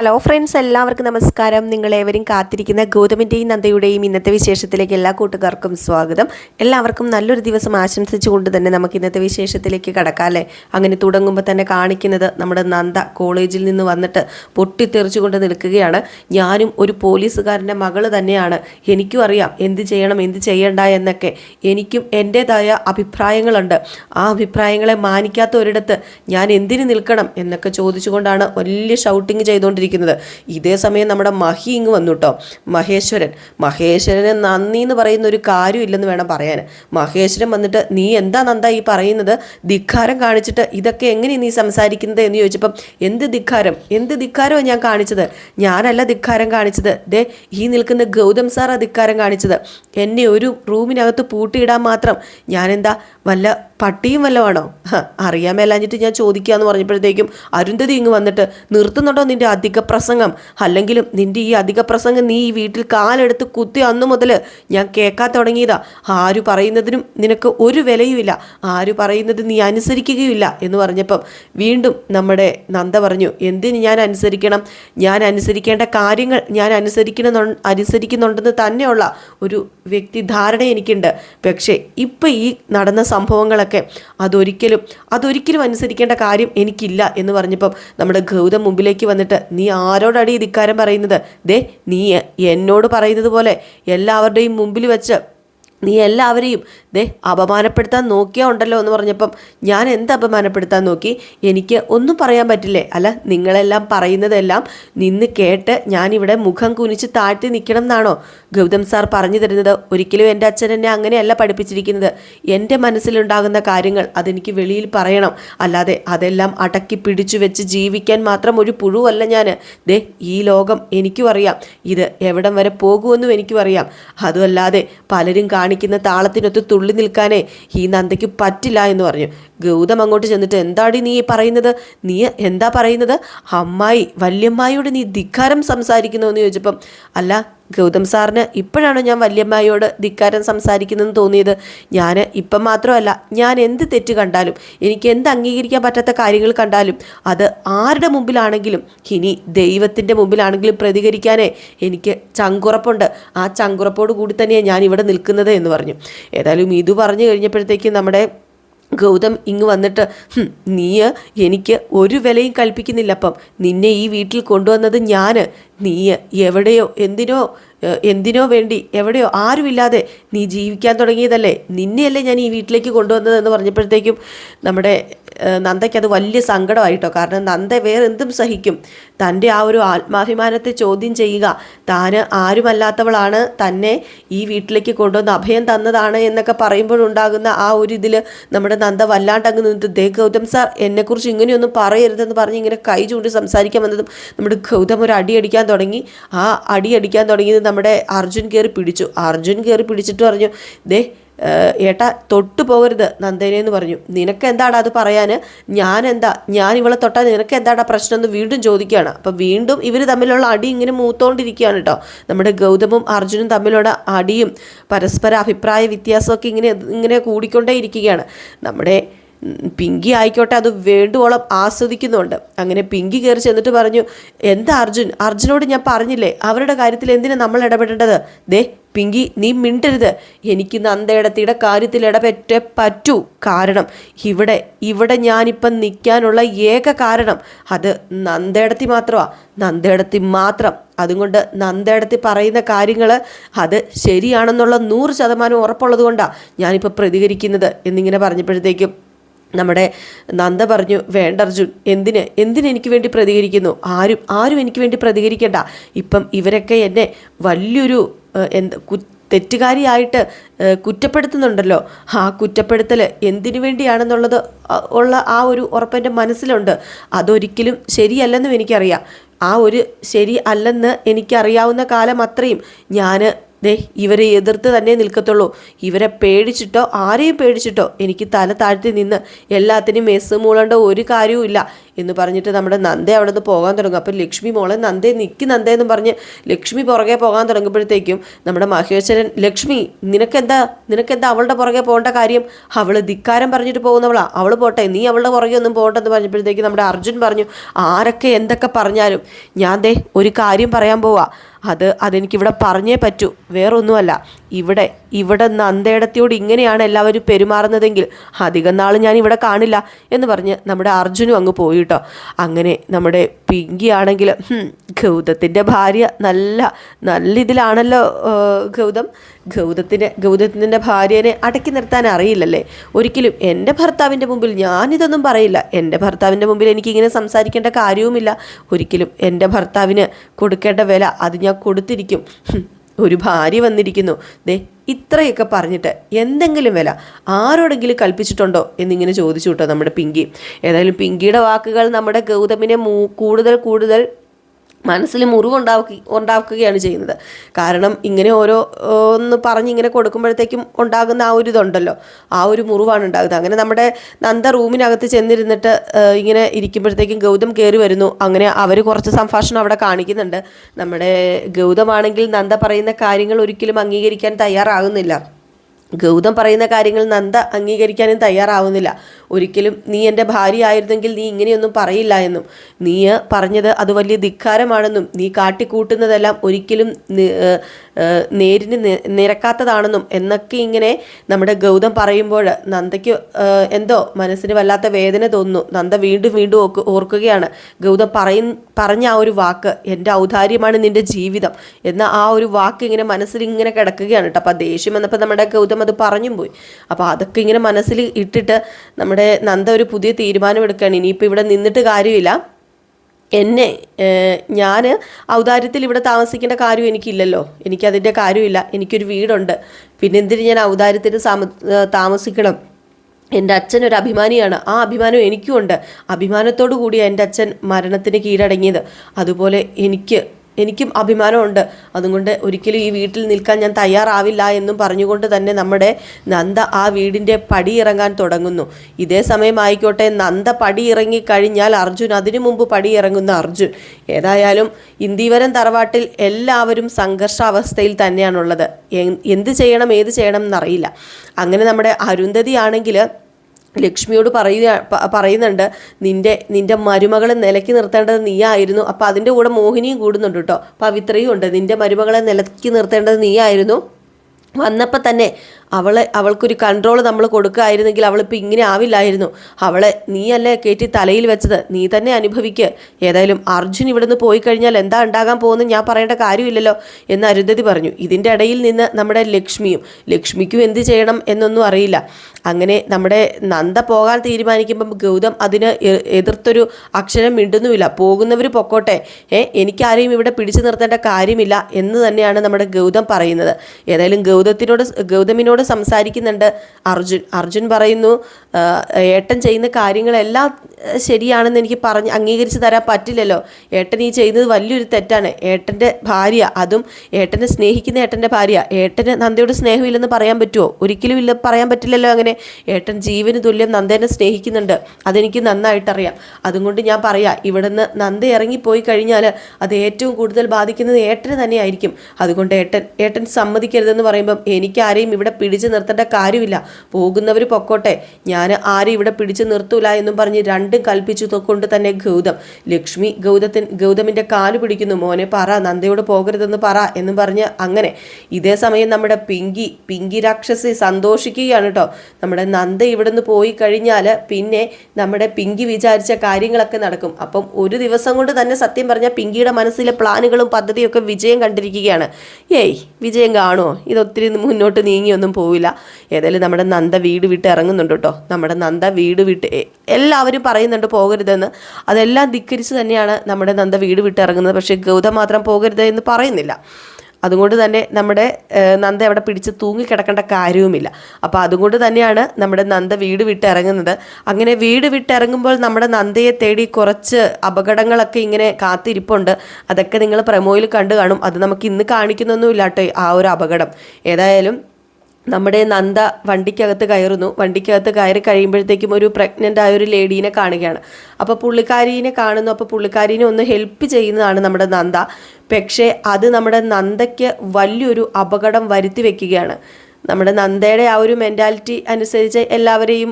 Hello friends എല്ലാവർക്കും നമസ്കാരം. നിങ്ങളേവരും കാത്തിരിക്കുന്ന ഗൗതമിന്റെയും നന്ദയുടെയും ഇന്നത്തെ വിശേഷത്തിലേക്ക് എല്ലാ കൂട്ടുകാർക്കും സ്വാഗതം. എല്ലാവർക്കും നല്ലൊരു ദിവസം ആശംസിച്ചുകൊണ്ട് തന്നെ നമുക്ക് ഇന്നത്തെ വിശേഷത്തിലേക്ക് കടക്കാം അല്ലേ? അങ്ങനെ തുടങ്ങുമ്പോൾ തന്നെ കാണിക്കുന്നത് നമ്മുടെ നന്ദ കോളേജിൽ നിന്ന് വന്നിട്ട് പൊട്ടിത്തെറിച്ചുകൊണ്ട് നിൽക്കുകയാണ്. ഞാനും ഒരു പോലീസുകാരന്റെ മകൾ തന്നെയാണ്. എനിക്കും അറിയാം എന്ത് ചെയ്യണം എന്ത് ചെയ്യണ്ട എന്നൊക്കെ. എനിക്കും എന്റെതായ അഭിപ്രായങ്ങളുണ്ട്. ആ അഭിപ്രായങ്ങളെ മാനിക്കാത്ത ഒരിടത്ത് ഞാൻ എന്തിനു നിൽക്കണം എന്നൊക്കെ ചോദിച്ചുകൊണ്ടാണ് വലിയ ഷൗട്ടിങ് ചെയ്തുകൊണ്ടിരിക്കുന്നത്. ഇതേ സമയം നമ്മുടെ മഹി ഇങ്ങ് വന്നു കേട്ടോ മഹേശ്വരൻ. മഹേശ്വരന് നന്ദി എന്ന് പറയുന്ന ഒരു കാര്യമില്ലെന്ന് വേണം പറയാൻ മഹേശ്വരൻ വന്നിട്ട് നീ എന്താ നന്ദ ഈ പറയുന്നത്? ധിക്കാരം കാണിച്ചിട്ട് ഇതൊക്കെ എങ്ങനെ നീ സംസാരിക്കുന്നത്? എന്ന് ചോദിച്ചപ്പം എന്ത് ധിക്കാരം? എന്ത് ധിക്കാരമാണ് ഞാൻ കാണിച്ചത്? ഞാനല്ല ധിക്കാരം കാണിച്ചത്. ദേ ഈ നിൽക്കുന്ന ഗൗതം സാറാ ധിക്കാരം കാണിച്ചത്. എന്നെ ഒരു റൂമിനകത്ത് പൂട്ടിയിടാൻ മാത്രം ഞാനെന്താ വല്ല പട്ടിയും വല്ലതാണോ അറിയാൻ മേലാഞ്ഞിട്ട് ഞാൻ ചോദിക്കാന്ന് പറഞ്ഞപ്പോഴത്തേക്കും അരുന്ധതി ഇങ്ങ് വന്നിട്ട് നിർത്തുന്നുണ്ടോ നിന്റെ അധിക പ്രസംഗം? അല്ലെങ്കിലും നിന്റെ ഈ അധിക പ്രസംഗം നീ ഈ വീട്ടിൽ കാലെടുത്ത് കുത്തി അന്നു മുതൽ ഞാൻ കേൾക്കാൻ തുടങ്ങിയതാ. ആര് പറയുന്നതിനും നിനക്ക് ഒരു വിലയുമില്ല. ആര് പറയുന്നത് നീ അനുസരിക്കുകയില്ല എന്ന് പറഞ്ഞപ്പം വീണ്ടും നമ്മുടെ നന്ദ പറഞ്ഞു എന്തിന് ഞാൻ അനുസരിക്കണം? ഞാൻ അനുസരിക്കേണ്ട കാര്യങ്ങൾ ഞാൻ അനുസരിക്കണ അനുസരിക്കുന്നുണ്ടെന്ന് തന്നെയുള്ള ഒരു വ്യക്തിധാരണ എനിക്കുണ്ട്. പക്ഷേ ഇപ്പം ഈ നടന്ന സംഭവങ്ങളൊക്കെ അതൊരിക്കലും അതൊരിക്കലും അനുസരിക്കേണ്ട കാര്യം എനിക്കില്ല എന്ന് പറഞ്ഞപ്പം നമ്മുടെ ഗൗതം മുമ്പിലേക്ക് വന്നിട്ട് നീ ആരോടാണ് ഈ ധിക്കാരം പറയുന്നത്? ദേ നീ എന്നോട് പറയുന്നത് പോലെ എല്ലാവരുടെയും മുമ്പിൽ വെച്ച് നീ എല്ലാവരെയും ദേ അപമാനപ്പെടുത്താൻ നോക്കിയാ ഉണ്ടല്ലോ എന്ന് പറഞ്ഞപ്പം ഞാൻ എന്ത് അപമാനപ്പെടുത്താൻ നോക്കി? എനിക്ക് ഒന്നും പറയാൻ പറ്റില്ലേ? അല്ല നിങ്ങളെല്ലാം പറയുന്നതെല്ലാം നിന്ന് കേട്ട് ഞാനിവിടെ മുഖം കുനിച്ച് താഴ്ത്തി നിൽക്കണം എന്നാണോ? ഗൗതം സാർ പറഞ്ഞു തരുന്നത് ഒരിക്കലും എന്റെ അച്ഛൻ എന്നെ അങ്ങനെയല്ല പഠിപ്പിച്ചിരിക്കുന്നത്. എന്റെ മനസ്സിലുണ്ടാകുന്ന കാര്യങ്ങൾ അതെനിക്ക് വെളിയിൽ പറയണം. അല്ലാതെ അതെല്ലാം അടക്കി പിടിച്ചു വെച്ച് ജീവിക്കാൻ മാത്രം ഒരു പുഴുവല്ല ഞാൻ ദേ ഈ ലോകം എനിക്കും അറിയാം. ഇത് എവിടം വരെ പോകുമെന്നും എനിക്കും അറിയാം. അതുമല്ലാതെ പലരും കാണിക്കുന്ന താളത്തിനൊത്ത് തുള്ളി നിൽക്കാനേ ഈ നന്ദയ്ക്ക് പറ്റില്ല എന്ന് പറഞ്ഞു. ഗൗതം അങ്ങോട്ട് ചെന്നിട്ട് എന്താടി നീ പറയുന്നത്? നീ എന്താ പറയുന്നത്? അമ്മായി വല്യമ്മായിയോട് നീ ധിക്കാരം സംസാരിക്കുന്നു? എന്ന് ചോദിച്ചപ്പം അല്ല ഗൗതം സാറിന് ഇപ്പോഴാണോ ഞാൻ വല്യമ്മയോട് ധിക്കാരം സംസാരിക്കുന്നതെന്ന് തോന്നിയത്? ഞാൻ ഇപ്പം മാത്രമല്ല ഞാൻ എന്ത് തെറ്റ് കണ്ടാലും എനിക്ക് എന്ത് അംഗീകരിക്കാൻ പറ്റാത്ത കാര്യങ്ങൾ കണ്ടാലും അത് ആരുടെ മുമ്പിലാണെങ്കിലും ഇനി ദൈവത്തിന്റെ മുമ്പിലാണെങ്കിലും പ്രതികരിക്കാനേ എനിക്ക് ചങ്കുറപ്പുണ്ട്. ആ ചങ്കുറപ്പോട് കൂടി തന്നെയാണ് ഞാൻ ഇവിടെ നിൽക്കുന്നത് എന്ന് പറഞ്ഞു. ഏതായാലും ഇത് പറഞ്ഞു കഴിഞ്ഞപ്പോഴത്തേക്കും നമ്മുടെ ഗൗതം ഇങ്ങ് വന്നിട്ട് നീ എനിക്ക് ഒരു വിലയും കൽപ്പിക്കുന്നില്ല അപ്പം. നിന്നെ ഈ വീട്ടിൽ കൊണ്ടുവന്നത് ഞാൻ നീ എവിടെയോ എന്തിനോ എന്തിനോ വേണ്ടി എവിടെയോ ആരുമില്ലാതെ നീ ജീവിക്കാൻ തുടങ്ങിയതല്ലേ? നിന്നെയല്ലേ ഞാൻ ഈ വീട്ടിലേക്ക് കൊണ്ടുവന്നത് എന്ന് പറഞ്ഞപ്പോഴത്തേക്കും നമ്മുടെ നന്ദയ്ക്ക് അത് വലിയ സങ്കടമായിട്ടോ. കാരണം നന്ദ വേറെ എന്തും സഹിക്കും. തന്റെ ആ ഒരു ആത്മാഭിമാനത്തെ ചോദ്യം ചെയ്യുക താന് ആരുമല്ലാത്തവളാണ് തന്നെ ഈ വീട്ടിലേക്ക് കൊണ്ടുവന്ന് അഭയം തന്നതാണ് എന്നൊക്കെ പറയുമ്പോഴുണ്ടാകുന്ന ആ ഒരു ഇതിൽ നമ്മുടെ നന്ദ വല്ലാണ്ടങ്ങ് നിന്നിട്ട് ദേ ഗൗതം സാർ എന്നെക്കുറിച്ച് ഇങ്ങനെയൊന്നും പറയരുതെന്ന് പറഞ്ഞ് ഇങ്ങനെ കൈ ചൂണ്ടി സംസാരിക്കാൻ വന്നതും നമ്മുടെ ഗൗതം ഒരു അടിയടിക്കാൻ തുടങ്ങി. ആ അടിയടിക്കാൻ തുടങ്ങിയത് നമ്മുടെ അർജുൻ കയറി പിടിച്ചു. അർജുൻ കയറി പിടിച്ചിട്ട് പറഞ്ഞു ദേ ഏട്ടാ തൊട്ടു പോകരുത് നന്ദനെ എന്ന് പറഞ്ഞു. നിനക്ക് എന്താടാ അത് പറയാൻ ഞാൻ എന്താ ഞാൻ ഇവളെ തൊട്ടാൽ നിനക്ക് എന്താടാ പ്രശ്നം എന്ന് വീണ്ടും ചോദിക്കുകയാണ്. അപ്പം വീണ്ടും ഇവർ തമ്മിലുള്ള അടി ഇങ്ങനെ മൂത്തോണ്ടിരിക്കുകയാണ് കേട്ടോ. നമ്മുടെ ഗൗതമും അർജുനും തമ്മിലുള്ള അടിയും പരസ്പര അഭിപ്രായ വ്യത്യാസമൊക്കെ ഇങ്ങനെ ഇങ്ങനെ കൂടിക്കൊണ്ടേ ഇരിക്കുകയാണ്. നമ്മുടെ പിങ്കി ആയിക്കോട്ടെ അത് വേണ്ടുവോളം ആസ്വദിക്കുന്നുണ്ട്. അങ്ങനെ പിങ്കി കയറി ചെന്നിട്ട് പറഞ്ഞു എന്താ അർജുൻ? അർജുനോട് ഞാൻ പറഞ്ഞില്ലേ? അവരുടെ കാര്യത്തിൽ എന്തിനാണ് നമ്മൾ ഇടപെടേണ്ടത്? ദേ പിങ്കി നീ മിണ്ടരുത്. എനിക്ക് നന്ദയിടത്തിയുടെ കാര്യത്തിൽ ഇടപെറ്റേ പറ്റൂ. കാരണം ഇവിടെ ഇവിടെ ഞാനിപ്പം നിൽക്കാനുള്ള ഏക കാരണം അത് നന്ദയിടത്തി മാത്രമാണ് നന്ദയിടത്തി മാത്രം. അതുകൊണ്ട് നന്ദയിടത്തി പറയുന്ന കാര്യങ്ങൾ അത് ശരിയാണെന്നുള്ള നൂറ് ശതമാനം ഉറപ്പുള്ളത് കൊണ്ടാണ് ഞാനിപ്പോൾ പ്രതികരിക്കുന്നത് എന്നിങ്ങനെ പറഞ്ഞപ്പോഴത്തേക്കും നമ്മുടെ നന്ദ പറഞ്ഞു വേണ്ട അർജുൻ എന്തിന്? എന്തിന് എനിക്ക് വേണ്ടി പ്രതികരിക്കുന്നു? ആരും ആരും എനിക്ക് വേണ്ടി പ്രതികരിക്കേണ്ട. ഇപ്പം ഇവരൊക്കെ എന്നെ വലിയൊരു എന്ത് തെറ്റുകാരിയായിട്ട് കുറ്റപ്പെടുത്തുന്നുണ്ടല്ലോ. ആ കുറ്റപ്പെടുത്തൽ എന്തിനു വേണ്ടിയാണെന്നുള്ളത് ഉള്ള ആ ഒരു ഉറപ്പെന്റെ മനസ്സിലുണ്ട്. അതൊരിക്കലും ശരിയല്ലെന്നും എനിക്കറിയാം. ആ ഒരു ശരി അല്ലെന്ന് എനിക്കറിയാവുന്ന കാലം അത്രയും ഞാൻ ദേ ഇവരെ എതിർത്ത് തന്നെ നിൽക്കത്തുള്ളൂ. ഇവരെ പേടിച്ചിട്ടോ ആരെയും പേടിച്ചിട്ടോ എനിക്ക് തല താഴ്ത്തി നിന്ന് എല്ലാത്തിനും മെസ്സ് മൂളേണ്ട ഒരു കാര്യവും ഇല്ല എന്ന് പറഞ്ഞിട്ട് നമ്മുടെ നന്ദ അവിടെ നിന്ന് പോകാൻ തുടങ്ങും. അപ്പം ലക്ഷ്മി മോളെ നന്ദേ നിൽക്കി നന്ദേ എന്ന് പറഞ്ഞ് ലക്ഷ്മി പുറകെ പോകാൻ തുടങ്ങുമ്പോഴത്തേക്കും നമ്മുടെ മഹേശ്വരൻ ലക്ഷ്മി നിനക്കെന്താ നിനക്കെന്താ അവളുടെ പുറകെ പോകേണ്ട കാര്യം? അവൾ ധിക്കാരം പറഞ്ഞിട്ട് പോകുന്നവളാ. അവൾ പോട്ടെ നീ അവളുടെ പുറകെ ഒന്നും പോകണ്ടെന്ന് പറഞ്ഞപ്പോഴത്തേക്ക് നമ്മുടെ അർജുൻ പറഞ്ഞു ആരൊക്കെ എന്തൊക്കെ പറഞ്ഞാലും ഞാൻ ദേ ഒരു കാര്യം പറയാൻ പോവാ. അത് അതെനിക്കിവിടെ പറഞ്ഞേ പറ്റൂ. വേറൊന്നുമല്ല. ഇവിടെ ഇവിടെ നന്ദേടത്തിയോട് ഇങ്ങനെയാണ് എല്ലാവരും പെരുമാറുന്നതെങ്കിൽ അധികം നാൾ ഞാൻ ഇവിടെ കാണില്ല എന്ന് പറഞ്ഞ് നമ്മുടെ അർജുനും അങ്ങ് പോയി കേട്ടോ. അങ്ങനെ നമ്മുടെ പിങ്കി ആണെങ്കിൽ ഗൗതത്തിന്റെ ഭാര്യ നല്ല നല്ല ഇതിലാണല്ലോ ഗൗതം. ഗൗതത്തിന്റെ ഗൗതത്തിന്റെ ഭാര്യനെ അടക്കി നിർത്താൻ അറിയില്ലല്ലേ? ഒരിക്കലും എന്റെ ഭർത്താവിന്റെ മുമ്പിൽ ഞാനിതൊന്നും പറയില്ല. എന്റെ ഭർത്താവിന്റെ മുമ്പിൽ എനിക്കിങ്ങനെ സംസാരിക്കേണ്ട കാര്യവുമില്ല. ഒരിക്കലും എന്റെ ഭർത്താവിന് കൊടുക്കേണ്ട വില അത് ഞാൻ കൊടുത്തിരിക്കും. ഒരു ഭാര്യ വന്നിരിക്കുന്നു. ദേ ഇത്രയൊക്കെ പറഞ്ഞിട്ട് എന്തെങ്കിലും വില ആരോടെങ്കിലും കൽപ്പിച്ചിട്ടുണ്ടോ എന്നിങ്ങനെ ചോദിച്ചു കേട്ടോ നമ്മുടെ പിങ്കി. ഏതായാലും പിങ്കിയുടെ വാക്കുകൾ നമ്മുടെ ഗൗതമിനെ കൂടുതൽ കൂടുതൽ മനസ്സിൽ മുറിവുണ്ടാക്കി ഉണ്ടാക്കുകയാണ് ചെയ്യുന്നത്. കാരണം ഇങ്ങനെ ഓരോ ഒന്ന് പറഞ്ഞ് ഇങ്ങനെ കൊടുക്കുമ്പോഴത്തേക്കും ഉണ്ടാകുന്ന ആ ഒരു ഇതുണ്ടല്ലോ. ആ ഒരു മുറിവാണ് ഉണ്ടാകുന്നത്. അങ്ങനെ നമ്മുടെ നന്ദ റൂമിനകത്ത് ചെന്നിരുന്നിട്ട് ഇങ്ങനെ ഇരിക്കുമ്പോഴത്തേക്കും ഗൗതം കയറി വരുന്നു. അങ്ങനെ അവർ കുറച്ച് സംഭാഷണം അവിടെ കാണിക്കുന്നുണ്ട്. നമ്മുടെ ഗൗതമാണെങ്കിൽ നന്ദ പറയുന്ന കാര്യങ്ങൾ ഒരിക്കലും അംഗീകരിക്കാൻ തയ്യാറാകുന്നില്ല. ഗൗതം പറയുന്ന കാര്യങ്ങൾ നന്ദ അംഗീകരിക്കാനും തയ്യാറാവുന്നില്ല. ഒരിക്കലും നീ എന്റെ ഭാര്യ ആയിരുന്നെങ്കിൽ നീ ഇങ്ങനെയൊന്നും പറയില്ല എന്നും. നീ പറഞ്ഞത് അത് വലിയ ധിക്കാരമാണെന്നും. നീ കാട്ടിക്കൂട്ടുന്നതെല്ലാം ഒരിക്കലും നേരിന് നിരക്കാത്തതാണെന്നും എന്നൊക്കെ ഇങ്ങനെ നമ്മുടെ ഗൗതം പറയുമ്പോൾ നന്ദയ്ക്ക് എന്തോ മനസ്സിന് വല്ലാത്ത വേദന തോന്നുന്നു. നന്ദ വീണ്ടും വീണ്ടും ഓർക്ക് ഓർക്കുകയാണ്. ഗൗതം പറയ പറഞ്ഞ ആ ഒരു വാക്ക് എന്റെ ഔദാര്യമാണ് നിന്റെ ജീവിതം എന്ന ആ ഒരു വാക്ക് ഇങ്ങനെ മനസ്സിൽ ഇങ്ങനെ കിടക്കുകയാണ് കേട്ടോ. അപ്പോൾ ദേഷ്യം വന്നപ്പോൾ നമ്മുടെ ഗൗതം അത് പറഞ്ഞും പോയി. അപ്പോൾ അതൊക്കെ ഇങ്ങനെ മനസ്സിൽ ഇട്ടിട്ട് നമ്മുടെ നന്ദ ഒരു പുതിയ തീരുമാനം എടുക്കുകയാണ് ഇനിയിപ്പോൾ ഇവിടെ നിന്നിട്ട് കാര്യമില്ല. എന്നെ ഞാൻ ഔദാര്യത്തിൽ ഇവിടെ താമസിക്കേണ്ട കാര്യം എനിക്കില്ലല്ലോ. എനിക്കതിന്റെ കാര്യമില്ല. എനിക്കൊരു വീടുണ്ട്. പിന്നെ എന്തിന് ഞാൻ ഔദാര്യത്തിൽ താമസിക്കണം? എന്റെ അച്ഛൻ ഒരു അഭിമാനിയാണ്. ആ അഭിമാനം എനിക്കും ഉണ്ട് അഭിമാനത്തോടു കൂടി എന്റെ അച്ഛൻ മരണത്തിന് കീഴടങ്ങിയത്. അതുപോലെ എനിക്ക് എനിക്കും അഭിമാനമുണ്ട്. അതുകൊണ്ട് ഒരിക്കലും ഈ വീട്ടിൽ നിൽക്കാൻ ഞാൻ തയ്യാറാവില്ല എന്നും പറഞ്ഞുകൊണ്ട് തന്നെ നമ്മുടെ നന്ദ ആ വീടിന്റെ പടി ഇറങ്ങാൻ തുടങ്ങുന്നു. ഇതേ സമയമായിക്കോട്ടെ നന്ദ പടി ഇറങ്ങി കഴിഞ്ഞാൽ അർജുൻ അതിനു മുമ്പ് പടി ഇറങ്ങുന്ന അർജുൻ. ഏതായാലും ഇന്ദീവരം തറവാട്ടിൽ എല്ലാവരും സംഘർഷാവസ്ഥയിൽ തന്നെയാണുള്ളത്. എന്ത് ചെയ്യണം ഏത് ചെയ്യണം എന്നറിയില്ല. അങ്ങനെ നമ്മുടെ അരുന്ധതി ആണെങ്കിൽ ലക്ഷ്മിയോട് പറയുക പറയുന്നുണ്ട് നിന്റെ നിന്റെ മരുമകളെ നിലയ്ക്ക് നിർത്തേണ്ടത് നീയായിരുന്നു. അപ്പം അതിന്റെ കൂടെ മോഹിനിയും കൂടുന്നുണ്ട് കേട്ടോ പവിത്രയും ഉണ്ട്. നിന്റെ മരുമകളെ നിലയ്ക്ക് നിർത്തേണ്ടത് നീയായിരുന്നു. വന്നപ്പോൾ തന്നെ അവളെ അവൾക്കൊരു കൺട്രോൾ നമ്മൾ കൊടുക്കുകയായിരുന്നെങ്കിൽ അവളിപ്പോൾ ഇങ്ങനെ ആവില്ലായിരുന്നു. അവളെ നീയല്ലേ കയറ്റി തലയിൽ വെച്ചത്? നീ തന്നെ അനുഭവിക്കുക ഏതായാലും അർജുൻ ഇവിടുന്ന് പോയി കഴിഞ്ഞാൽ എന്താ ഉണ്ടാകാൻ പോകുന്നത് ഞാൻ പറയേണ്ട കാര്യമില്ലല്ലോ എന്ന് അരുന്ധതി പറഞ്ഞു. ഇതിന്റെ ഇടയിൽ നിന്ന് നമ്മുടെ ലക്ഷ്മിയും ലക്ഷ്മിക്കും എന്ത് ചെയ്യണം എന്നൊന്നും അറിയില്ല. അങ്ങനെ നമ്മുടെ നന്ദ പോകാൻ തീരുമാനിക്കുമ്പം ഗൗതം അതിന് എതിർത്തൊരു അക്ഷരം മിണ്ടുന്നുമില്ല. പോകുന്നവർ പൊക്കോട്ടെ. ഏ എനിക്കാരെയും ഇവിടെ പിടിച്ചു നിർത്തേണ്ട കാര്യമില്ല എന്ന് തന്നെയാണ് നമ്മുടെ ഗൗതം പറയുന്നത്. ഏതായാലും ഗൗതത്തിനോട് സ്- ഗൗതമിനോട് സംസാരിക്കുന്നുണ്ട്. അർജുൻ അർജുൻ പറയുന്നു ഏട്ടൻ ചെയ്യുന്ന കാര്യങ്ങളെല്ലാം ശരിയാണെന്ന് എനിക്ക് പറഞ്ഞ് അംഗീകരിച്ച് തരാൻ പറ്റില്ലല്ലോ. ഏട്ടൻ ഈ ചെയ്യുന്നത് വലിയൊരു തെറ്റാണ്. ഏട്ടന്റെ ഭാര്യ അതും ഏട്ടനെ സ്നേഹിക്കുന്ന ഏട്ടന്റെ ഭാര്യ. ഏട്ടന് നന്ദയോട് സ്നേഹമില്ലെന്ന് പറയാൻ പറ്റുമോ? ഒരിക്കലും ഇല്ല പറയാൻ പറ്റില്ലല്ലോ അങ്ങനെ. ഏട്ടൻ ജീവന് തുല്യം നന്ദേനെ സ്നേഹിക്കുന്നുണ്ട്. അതെനിക്ക് നന്നായിട്ടറിയാം. അതുകൊണ്ട് ഞാൻ പറയാം ഇവിടുന്ന് നന്ദ ഇറങ്ങിപ്പോയി കഴിഞ്ഞാൽ അത് ഏറ്റവും കൂടുതൽ ബാധിക്കുന്നത് ഏട്ടന് തന്നെയായിരിക്കും. അതുകൊണ്ട് ഏട്ടൻ ഏട്ടൻ സമ്മതിക്കരുതെന്ന് പറയുമ്പം എനിക്കാരെയും ഇവിടെ ഇവിടെ പിടിച്ചു നിർത്തേണ്ട കാര്യമില്ല. പോകുന്നവർ പൊക്കോട്ടെ. ഞാൻ ആരും ഇവിടെ പിടിച്ചു നിർത്തൂല എന്നും പറഞ്ഞ് രണ്ടും കൽപ്പിച്ചു കൊണ്ട് തന്നെ ഗൗതം. ലക്ഷ്മി ഗൗതത്തിൻ ഗൗതമിന്റെ കാൽ പിടിക്കുന്നു. മോനെ പറ നന്ദയോട് പോകരുതെന്ന് പറ എന്നും പറഞ്ഞ് അങ്ങനെ. ഇതേ സമയം നമ്മുടെ പിങ്കി പിങ്കി രാക്ഷസി സന്തോഷിക്കുകയാണ് കേട്ടോ നമ്മുടെ നന്ദ ഇവിടുന്ന് പോയി കഴിഞ്ഞാൽ പിന്നെ നമ്മുടെ പിങ്കി വിചാരിച്ച കാര്യങ്ങളൊക്കെ നടക്കും. അപ്പം ഒരു ദിവസം കൊണ്ട് തന്നെ സത്യം പറഞ്ഞാൽ പിങ്കിയുടെ മനസ്സിലെ പ്ലാനുകളും പദ്ധതിയൊക്കെ വിജയം കണ്ടിരിക്കുകയാണ്. ഏയ് വിജയം കാണുമോ ഇതൊത്തിരി മുന്നോട്ട് നീങ്ങിയൊന്നും പോവില്ല. ഏതായാലും നമ്മുടെ നന്ദ വീട് വിട്ട് ഇറങ്ങുന്നുണ്ട് കേട്ടോ. നമ്മുടെ നന്ദ വീട് വിട്ട് എല്ലാവരും പറയുന്നുണ്ട് പോകരുതെന്ന്. അതെല്ലാം ധിക്കരിച്ച് തന്നെയാണ് നമ്മുടെ നന്ദ വീട് വിട്ട് ഇറങ്ങുന്നത്. പക്ഷേ ഗൗതം മാത്രം പോകരുത് എന്ന് പറയുന്നില്ല. അതുകൊണ്ട് തന്നെ നമ്മുടെ നന്ദ അവിടെ പിടിച്ച് തൂങ്ങിക്കിടക്കേണ്ട കാര്യവുമില്ല. അപ്പോൾ അതുകൊണ്ട് തന്നെയാണ് നമ്മുടെ നന്ദ വീട് വിട്ടിറങ്ങുന്നത് അങ്ങനെ വീട് വിട്ടിറങ്ങുമ്പോൾ നമ്മുടെ നന്ദയെ തേടി കുറച്ച് അപകടങ്ങളൊക്കെ ഇങ്ങനെ കാത്തിരിപ്പുണ്ട്. അതൊക്കെ നിങ്ങൾ പ്രമോയിൽ കണ്ടു കാണും. അത് നമുക്ക് ഇന്ന് കാണിക്കുന്നൊന്നുമില്ലാട്ടെ ആ ഒരു അപകടം. ഏതായാലും നമ്മുടെ നന്ദ വണ്ടിക്കകത്ത് കയറുന്നു. വണ്ടിക്കകത്ത് കയറി കഴിയുമ്പോഴത്തേക്കും ഒരു പ്രഗ്നന്റ് ആയ ഒരു ലേഡീനെ കാണുകയാണ്. അപ്പോൾ പുള്ളിക്കാരീനെ കാണുന്നു. അപ്പോൾ പുള്ളിക്കാരീനെ ഒന്ന് ഹെൽപ്പ് ചെയ്യുന്നതാണ് നമ്മുടെ നന്ദ. പക്ഷേ അത് നമ്മുടെ നന്ദയ്ക്ക് വലിയൊരു അപകടം വരുത്തി വെക്കുകയാണ്. നമ്മുടെ നന്ദയുടെ ആ ഒരു മെന്റാലിറ്റി അനുസരിച്ച് എല്ലാവരെയും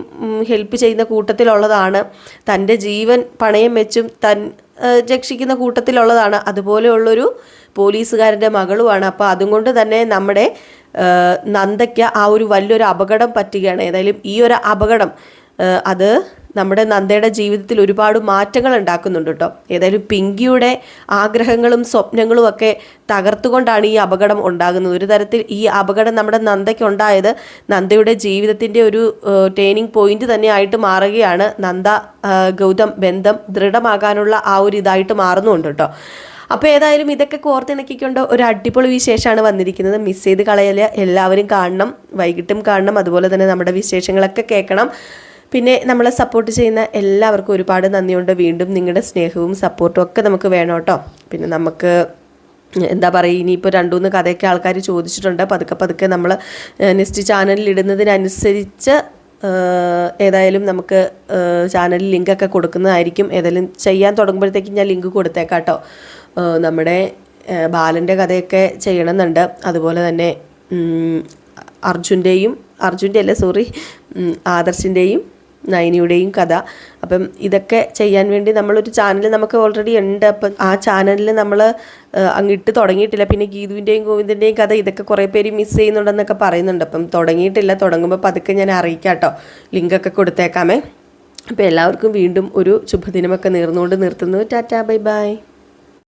ഹെൽപ്പ് ചെയ്യുന്ന കൂട്ടത്തിലുള്ളതാണ്. തന്റെ ജീവൻ പണയം വെച്ചും തൻ രക്ഷിക്കുന്ന കൂട്ടത്തിലുള്ളതാണ്. അതുപോലെയുള്ളൊരു പോലീസുകാരന്റെ മകളുമാണ്. അപ്പോൾ അതും കൊണ്ട് തന്നെ നമ്മുടെ നന്ദയ്ക്ക് ആ ഒരു വലിയൊരു അപകടം പറ്റുകയാണ്. ഏതായാലും ഈ ഒരു അപകടം അത് നമ്മുടെ നന്ദയുടെ ജീവിതത്തിൽ ഒരുപാട് മാറ്റങ്ങൾ ഉണ്ടാക്കുന്നുണ്ട് കേട്ടോ. ഏതായാലും പിങ്കിയുടെ ആഗ്രഹങ്ങളും സ്വപ്നങ്ങളും ഒക്കെ തകർത്തുകൊണ്ടാണ് ഈ അപകടം ഉണ്ടാകുന്നത്. ഒരു തരത്തിൽ ഈ അപകടം നമ്മുടെ നന്ദയ്ക്ക് ഉണ്ടായത് നന്ദയുടെ ജീവിതത്തിന്റെ ഒരു ടേണിംഗ് പോയിന്റ് തന്നെയായിട്ട് മാറുകയാണ്. നന്ദ ഗൗതം ബന്ധം ദൃഢമാകാനുള്ള ആ ഒരു ഇതായിട്ട് മാറുന്നുണ്ട് കേട്ടോ. അപ്പോൾ ഏതായാലും ഇതൊക്കെ കോർത്തിണക്കിക്കൊണ്ട് ഒരു അടിപൊളി വിശേഷമാണ് വന്നിരിക്കുന്നത്. മിസ് ചെയ്ത് കളയൽ എല്ലാവരും കാണണം വൈകിട്ടും കാണണം. അതുപോലെ തന്നെ നമ്മുടെ വിശേഷങ്ങളൊക്കെ കേൾക്കണം. പിന്നെ നമ്മളെ സപ്പോർട്ട് ചെയ്യുന്ന എല്ലാവർക്കും ഒരുപാട് നന്ദിയുണ്ട്. വീണ്ടും നിങ്ങളുടെ സ്നേഹവും സപ്പോർട്ടും ഒക്കെ നമുക്ക് വേണം കേട്ടോ. പിന്നെ നമുക്ക് എന്താ പറയുക ഇനിയിപ്പോൾ രണ്ടുമൂന്ന് കഥയൊക്കെ ആൾക്കാർ ചോദിച്ചിട്ടുണ്ട്. പതുക്കെ പതുക്കെ നമ്മൾ നെക്സ്റ്റ് ചാനലിൽ ഇടുന്നതിനനുസരിച്ച് ഏതായാലും നമുക്ക് ചാനലിൽ ലിങ്കൊക്കെ കൊടുക്കുന്നതായിരിക്കും. ഏതായാലും ചെയ്യാൻ തുടങ്ങുമ്പോഴത്തേക്കും ഞാൻ ലിങ്ക് കൊടുത്തേക്കാം കേട്ടോ. നമ്മുടെ ബാലന്റെ കഥയൊക്കെ ചെയ്യണമെന്നുണ്ട്. അതുപോലെ തന്നെ അർജുന്റെയും അർജുന്റെ അല്ല സോറി ആദർശിന്റെയും നയനിയുടെയും കഥ. അപ്പം ഇതൊക്കെ ചെയ്യാൻ വേണ്ടി നമ്മളൊരു ചാനൽ നമുക്ക് ഓൾറെഡി ഉണ്ട്. അപ്പം ആ ചാനലിൽ നമ്മൾ അങ്ങിട്ട് തുടങ്ങിയിട്ടില്ല. പിന്നെ ഗീതുവിന്റെയും ഗോവിന്ദന്റെയും കഥ ഇതൊക്കെ കുറേ പേര് മിസ് ചെയ്യുന്നുണ്ടെന്നൊക്കെ പറയുന്നുണ്ട്. അപ്പം തുടങ്ങിയിട്ടില്ല. തുടങ്ങുമ്പോൾ പതുക്കെ ഞാൻ അറിയിക്കാം കേട്ടോ ലിങ്കൊക്കെ കൊടുത്തേക്കാമേ. അപ്പോൾ എല്ലാവർക്കും വീണ്ടും ഒരു ശുഭദിനമൊക്കെ നേർന്നുകൊണ്ട് നിർത്തുന്നു. Tata bye bye.